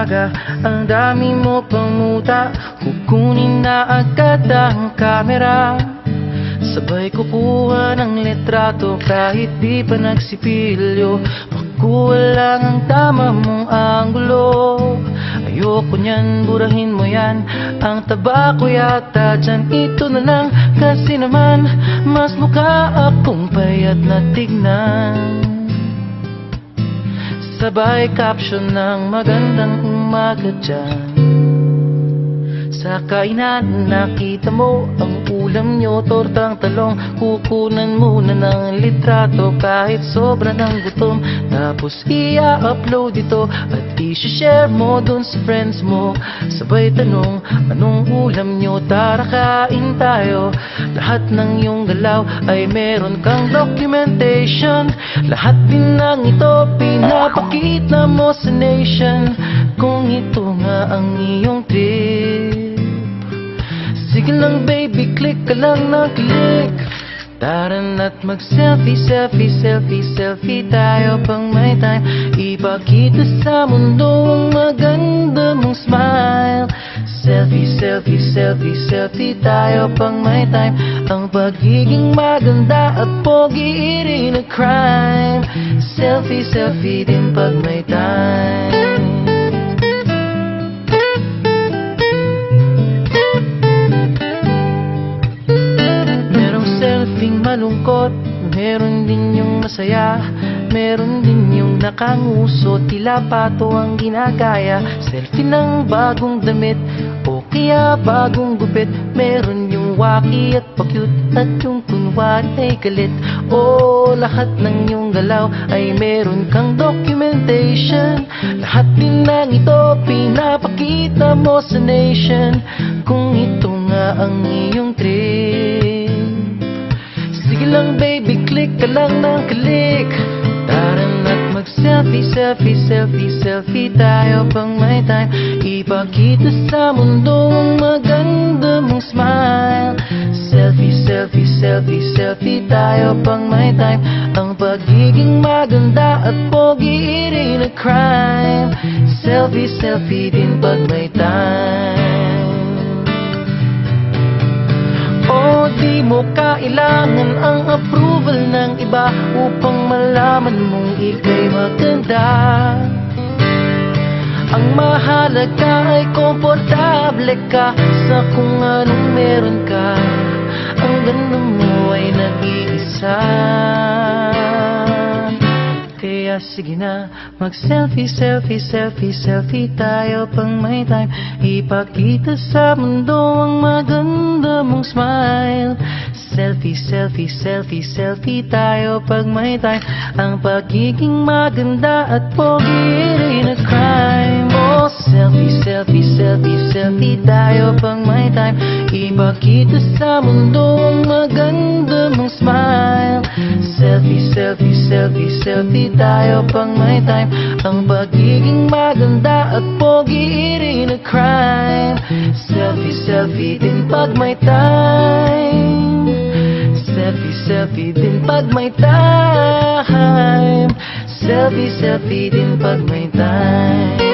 umaga Ang dami mo pang muta. Kukunin na agad ang kamera. Sabay kukuha ng litrato kahit di pa nagsipilyo. Makuha lang ang tama mong anggulo Ayoko niyan, burahin mo yan. Ang taba ko yata dyan Ito na lang. Kasi naman Mas mukha akong payat na tignan Sabay caption ng magandang umaga dyan Sa kainan nakita mo ang ulam nyo Tortang talong. Kukunan muna ng litrato Kahit sobra ng gutom. Tapos i-upload ito At i-share mo dun sa friends mo. Sabay tanong anong ulam nyo? Tara kain tayo. Lahat ng iyong galaw ay meron kang documentation. Lahat din ng ito pinapakita mo sa nation. Kung ito nga ang iyong trip Sige lang baby, click ka lang na click Tara na't mag-selfie, selfie, selfie, selfie tayo pang may time. Ipakita sa mundo ang maganda mong smile. Selfie, selfie, selfie, selfie tayo pang may time. Ang pagiging maganda at pogi rin a crime. Selfie, selfie din pag may time malungkot Meron din yung masaya Meron din yung nakanguso. Tila pato ang ginagaya Selfie ng bagong damit. O kaya bagong gupit Meron yung waki at pa-cute At yung kunwari ay galit. O lahat ng yung galaw Ay meron kang documentation. Lahat din ng ito Pinapakita mo sa nation. Kung ito nga ang iyong trip ka lang ng click Tara na't mag-selfie, selfie, selfie, selfie tayo pang may time. Ipakita sa mundo ang maganda mong smile. Selfie, selfie, selfie, selfie tayo pang may time. Ang pagiging maganda at pogi rin a crime. Selfie, selfie din pag may time di mo kailangan ang approval ng iba Upang malaman mong ika'y maganda. Ang mahalaga ay komportable ka Sa kung anong meron ka. Ang ganda mo ay nag-iisa kaya sige na Mag-selfie, selfie, selfie, selfie tayo pang may time. Ipakita sa mundo ang maganda mong smile. Selfie, selfie, selfie, selfie tayo pag may time. Ang pagiging maganda at pogi rin a crime. Oh, selfie, selfie, selfie, selfie tayo pang may time. Ipakita sa mundo ang maganda mong smile Selfie, selfie, selfie, selfie tayo pang may time. Ang pagiging maganda at pogi rin a crime. Selfie, selfie din pag may time. Selfie, selfie din pag may time. Selfie, selfie din pag may time